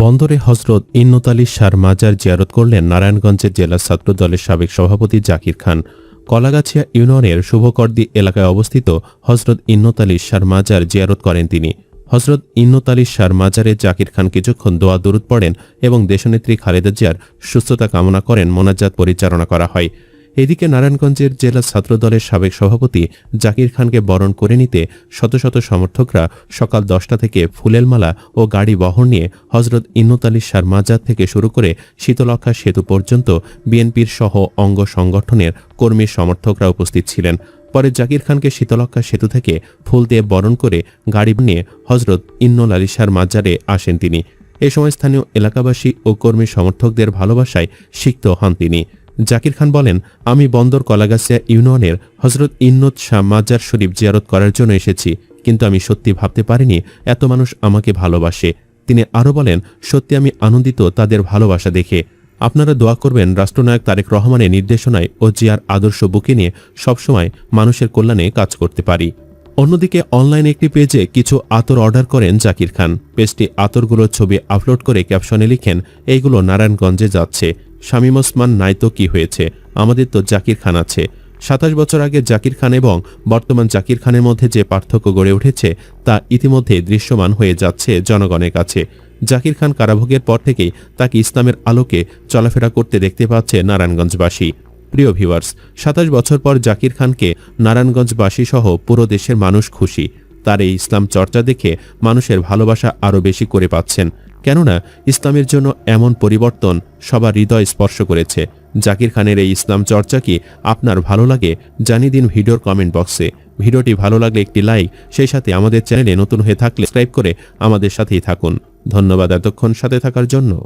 বন্দরে হজরত ইন্নত আলী শার মাজার জিয়ারত করলেন নারায়ণগঞ্জের জেলা ছাত্রদলের সাবেক সভাপতি জাকির খান। কলাগাছিয়া ইউনিয়নের শুভকর্দি এলাকায় অবস্থিত হজরত ইন্নত আলী শার মাজার জিয়ারত করেন তিনি। হজরত ইন্নত আলী শার মাজারে জাকির খান কিছুক্ষণ দোয়া দূরত পড়েন এবং দেশনেত্রী খালেদা জিয়ার সুস্থতা কামনা করেন, মোনাজাত পরিচালনা করা হয়। এদিকে নারায়ণগঞ্জের জেলা ছাত্রদলের সাবেক সভাপতি জাকির খানকে বরণ করে নিতে শত শত সমর্থকরা সকাল দশটা থেকে ফুলেল মালা ও গাড়ি বহর নিয়ে হজরত ইন্নত আলী শার মাজার থেকে শুরু করে শীতলক্ষা সেতু পর্যন্ত বিএনপির সহ অঙ্গ সংগঠনের কর্মী সমর্থকরা উপস্থিত ছিলেন। পরে জাকির খানকে শীতলক্ষা সেতু থেকে ফুল দিয়ে বরণ করে গাড়ি নিয়ে হজরত ইন্নুল আলী শার মাজারে আসেন তিনি। এ সময় স্থানীয় এলাকাবাসী ও কর্মী সমর্থকদের ভালোবাসায় সিক্ত হন তিনি। জাকির খান বলেন, আমি বন্দর কলাগাছিয়া ইউনিয়নের হজরত ইন্নত শাহ মাজার শরীফ জিয়ারত করার জন্য এসেছি, কিন্তু আমি সত্যি ভাবতে পারিনি এত মানুষ আমাকে ভালোবাসে। তিনি আরও বলেন, সত্যি আমি আনন্দিত তাদের ভালোবাসা দেখে। আপনারা দোয়া করবেন রাষ্ট্রনায়ক তারেক রহমানের নির্দেশনায় ও জিয়ার আদর্শ বুকে নিয়ে সবসময় মানুষের কল্যাণে কাজ করতে পারি। অন্যদিকে অনলাইনে একটি পেজে কিছু আতর অর্ডার করেন জাকির খান। পেজটি আতরগুলোর ছবি আপলোড করে ক্যাপশনে লিখেন, এইগুলো নারায়ণগঞ্জে যাচ্ছে। শামীম ওসমান, নাই তো কি হয়েছে? আমাদের তো জাকির খান আছে। সাতাশ বছর আগে জাকির খান এবং বর্তমান জাকির খানের মধ্যে যে পার্থক্য গড়ে উঠেছে, তা ইতিমধ্যে দৃশ্যমান হয়ে যাচ্ছে জনগণের কাছে। জাকির খান কারাভোগের পর থেকেই তাকে ইসলামের আলোকে চলাফেরা করতে দেখতে পাচ্ছে নারায়ণগঞ্জবাসী। প্রিয় ভিউয়ার্স, সাতাশ বছর পর জাকির খানকে নারায়ণগঞ্জবাসী সহ পুরো দেশের মানুষ খুশি। তার এই ইসলাম চর্চা দেখে মানুষের ভালোবাসা আরও বেশি করে পাচ্ছেন। কেননা ইসলামের জন্য এমন পরিবর্তন সবার হৃদয় স্পর্শ করেছে। জাকির খানের এই ইসলাম চর্চা কি আপনার ভালো লাগে? জানিয়ে দিন ভিডিওর কমেন্ট বক্সে। ভিডিওটি ভালো লাগলে একটি লাইক, সেই সাথে আমাদের চ্যানেলে নতুন হয়ে থাকলে সাবস্ক্রাইব করে আমাদের সাথেই থাকুন। ধন্যবাদ এতক্ষণ সাথে থাকার জন্য।